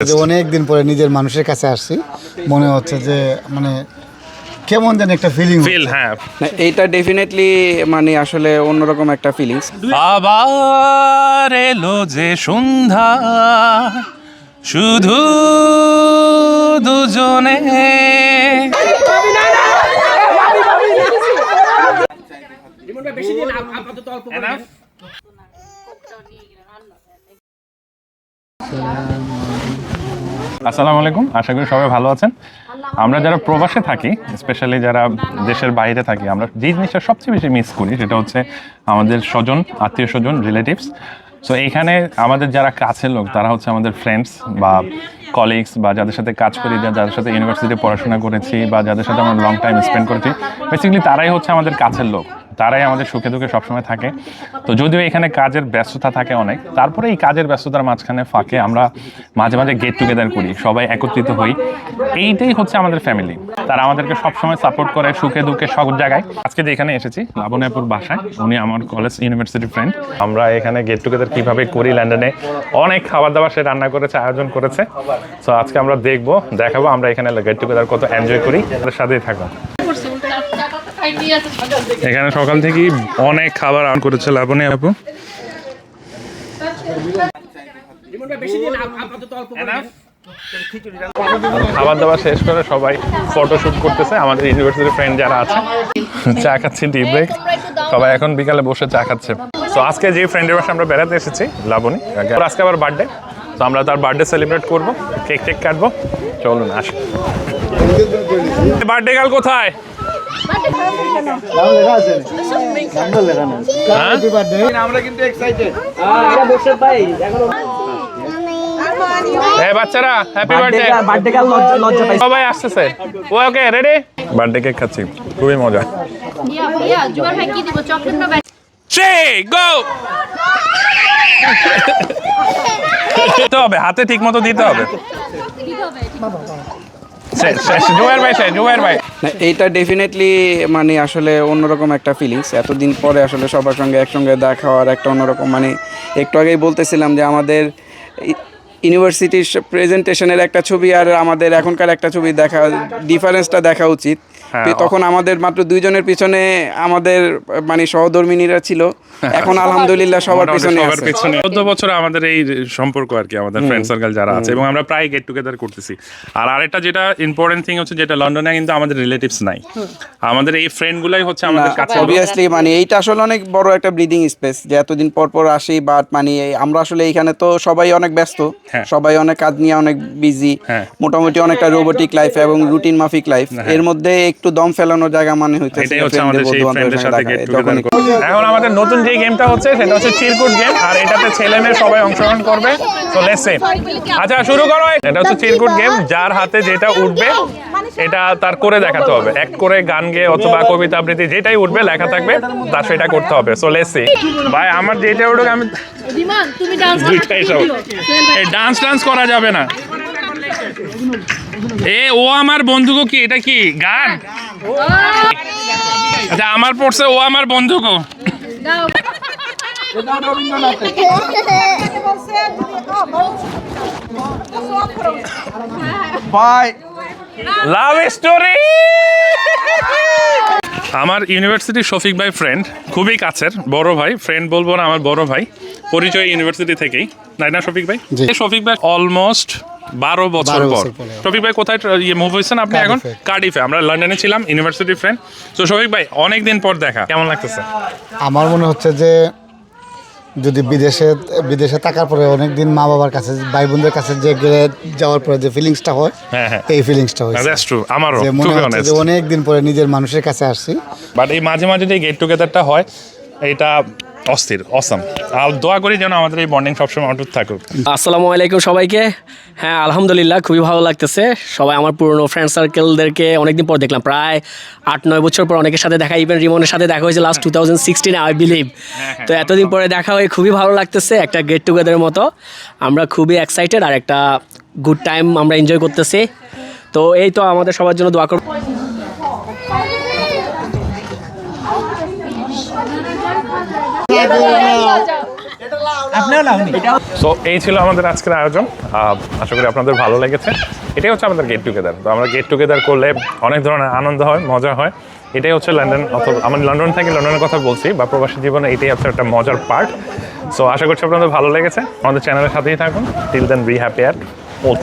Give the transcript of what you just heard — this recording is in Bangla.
যে অনেক দিন পরে নিজের মানুষের কাছে আসছি মনে হচ্ছে যে মানে কেমন যেন একটা ফিলিং ফিল হ্যাঁ। না এইটা ডেফিনেটলি মানে আসলে অন্যরকম একটা ফিলিংস আবার এলো যে সন্ধ্যা শুধু দুজনে। আসসালামু আলাইকুম। আশা করি সবাই ভালো আছেন। আমরা যারা প্রবাসে থাকি স্পেশালি যারা দেশের বাইরে থাকি আমরা যে জিনিসটা সবচেয়ে বেশি মিস করি সেটা হচ্ছে আমাদের স্বজন আত্মীয় স্বজন রিলেটিভস সো এইখানে আমাদের যারা কাছের লোক তারা হচ্ছে আমাদের ফ্রেন্ডস বা কলিগস বা যাদের সাথে কাজ করি যাদের সাথে ইউনিভার্সিটিতে পড়াশোনা করেছি বা যাদের সাথে আমরা লং টাইম স্পেন্ড করেছি। বেসিক্যালি তারাই হচ্ছে আমাদের কাছের লোক। তারাই আমাদের সুখে দুঃখে সবসময় থাকে। তো যদিও এখানে কাজের ব্যস্ততা থাকে অনেক, তারপরে এই কাজের ব্যস্ততার মাঝখানে ফাঁকে আমরা মাঝে মাঝে গেট টুগেদার করি, সবাই একত্রিত হই। এইটাই হচ্ছে আমাদের ফ্যামিলি তারা আমাদেরকে সবসময় সাপোর্ট করে সুখে দুঃখে সব জায়গায়। আজকে যে এখানে এসেছি, লাবণ্যপুর বাসায়, উনি আমার কলেজ ইউনিভার্সিটি ফ্রেন্ড আমরা এখানে গেট টুগেদার কীভাবে করি লন্ডনে অনেক খাবার দাবার সে রান্না করেছে, আয়োজন করেছে। তো আজকে আমরা দেখব, দেখাবো, আমরা এখানে গেট টুগেদার কত এনজয় করি, তাদের সাথেই থাকো এখানে সকাল থেকেই অনেক খাবার আন করেছে লাবণী আপু। খাবার দাবার শেষ করে সবাই ফটোশুট করতেছে। আমাদের ইউনিভার্সিটির ফ্রেন্ড যারা আছে, চা খাচ্ছি টি ব্রেক সবাই এখন বিকালে বসে চা খাচ্ছে। তো আজকে যে ফ্রেন্ডের বাসা আমরা বেড়াতে এসেছি, লাবণী আজকে আবার বার্থডে তো আমরা তার বার্থডে সেলিব্রেট করব কেক টেক কাটবো। চলুন, আসি। বার্থডে কাল কোথায়? হ্যাঁ বাচ্চারা হ্যাপি বার্থডে বার্থডে কাল লজ্জা পাইছি। সবাই আসতেছে। ওকে রেডি বার্থডে কেক খাচ্ছি খুবই মজা। ইয়া ভাইয়া জুবার ভাই কি দিব? চকলেট না ব্যাট থ্রি গো দিতে হবে হাতে ঠিক মতো দিতে হবে। দিতে হবে এইটা ডেফিনেটলি মানে আসলে অন্যরকম একটা ফিলিংস এতদিন পরে আসলে সবার সঙ্গে একসঙ্গে দেখা হওয়ার একটা অন্যরকম মানে একটু আগেই বলতেছিলাম যে আমাদের ইউনিভার্সিটির প্রেজেন্টেশনের একটা ছবি আর আমাদের এখনকার একটা ছবি দেখা ডিফারেন্সটা দেখা উচিত। হ্যাঁ। তখন আমাদের মাত্র দুইজনের পিছনে আমাদের মানে সহধর্মিনীরা ছিল। এখন আলহামদুলিল্লাহ সবার পিছনে চোদ্দ বছর আমাদের এই সম্পর্ক আর কি আমাদের ফ্রেন্ড সার্কেল যারা আছে এবং আমরা প্রায় গেট টুগেদার করতেছি। আর আরেকটা যেটা ইম্পর্টেন্ট থিং হচ্ছে যেটা লন্ডনে কিন্তু আমাদের রিলেটিভস নাই। আমাদের এই ফ্রেন্ড গুলাই হচ্ছে আমাদের কাছে। অবভিয়াসলি মানে এইটা আসলে অনেক বড় একটা ব্রিদিং স্পেস যে এতদিন পর পর আসি বাট মানে আমরা আসলে এইখানে তো সবাই অনেক ব্যস্ত। হ্যাঁ। সবাই অনেক কাজ নিয়ে অনেক বিজি হ্যাঁ। মোটামুটি অনেকটা রোবোটিক লাইফ এবং রুটিন মাফিক লাইফ এর মধ্যে একটু দম ফেলানোর জায়গা মানে হচ্ছে এটাই হচ্ছে আমাদের সেই ফ্রেন্ডের সাথে গেট টুগেদার এখন আমাদের নতুন যে গেমটা হচ্ছে সেটা হচ্ছে চিরকুট গেম আর এটাতে ছেলে মেয়ে সবাই অংশগ্রহণ করবে। তো লেটস সে আচ্ছা শুরু করো। এটা হচ্ছে চিরকুট গেম যার হাতে যেটা উঠবে এটা তার করে দেখাতে হবে। এক করে গান গেয়ে অথবা কবিতা আবৃত্তি যেটাই উঠবে লেখা থাকবে তার সেটা করতে হবে। সো লেটস সে ভাই আমার যেটা উঠুক আমি বিমান তুমি ডান্স ডান্স ডান্স করা যাবে না। এ ও আমার বন্ধু কি? এটা কি? গান? আচ্ছা আমার পড়ছে ও আমার বন্ধু গো গাও লাভ স্টোরি আমার ইউনিভার্সিটি শফিক ভাই ফ্রেন্ড খুবই কাছের বড় ভাই। ফ্রেন্ড বলব না আমার বড় ভাই। পরিচয় ইউনিভার্সিটি থেকেই। তাই না শফিক ভাই? শফিক ভাই অলমোস্ট বারো বছর পর। শফিক ভাই কোথায় ইয়ে মুভ হয়েছেন আপনি এখন? কার্ডিফে। আমরা লন্ডনে ছিলাম ইউনিভার্সিটি ফ্রেন্ড তো শফিক ভাই অনেক দিন পর দেখা। কেমন লাগতেছে? আমার মনে হচ্ছে যে যদি বিদেশে বিদেশে থাকার পরে অনেকদিন মা বাবার কাছে ভাই বোনদের কাছে যে গেলে যাওয়ার পরে যে ফিলিংসটা হয় হ্যাঁ, হ্যাঁ। এই ফিলিংসটা দ্যাটস ট্রু আমারও মনে টু হচ্ছে যে অনেক দিন পরে নিজের মানুষের কাছে আসছি। বাট এই মাঝে মাঝে যে গেট টুগেদারটা হয় এটা অস্থির অসম আর দোয়া করি যেন আমাদের এই বন্ডিং সবসময় অটুট থাকুক। আসসালামু আলাইকুম সবাইকে। হ্যাঁ আলহামদুলিল্লাহ খুবই ভালো লাগতেছে। সবাই আমার পুরনো ফ্রেন্ড সার্কেলদেরকে অনেকদিন পর দেখলাম। প্রায় আট নয় বছর পর অনেকের সাথে দেখা ইভেন রিমনের সাথে দেখা হয়েছে লাস্ট টু থাউজেন্ড সিক্সটিনে আই বিলিভ তো এতদিন পরে দেখা হয়ে খুবই ভালো লাগতেছে একটা গেট টুগেদারের মতো। আমরা খুবই এক্সাইটেড আর একটা গুড টাইম আমরা এনজয় করতেছি। তো এই তো আমাদের সবার জন্য দোয়া করব। সো এই ছিল আমাদের আজকের আয়োজন। আশা করি আপনাদের ভালো লেগেছে। এটাই হচ্ছে আমাদের গেট টুগেদার তো আমরা গেট টুগেদার করলে অনেক ধরনের আনন্দ হয়, মজা হয়। এটাই হচ্ছে লন্ডন অথবা আমি লন্ডন থেকে লন্ডনের কথা বলছি, বা প্রবাসী জীবনে এটাই হচ্ছে একটা মজার পার্ট সো আশা করছি আপনাদের ভালো লেগেছে। আমাদের চ্যানেলের সাথেই থাকুন। Till then be happy at all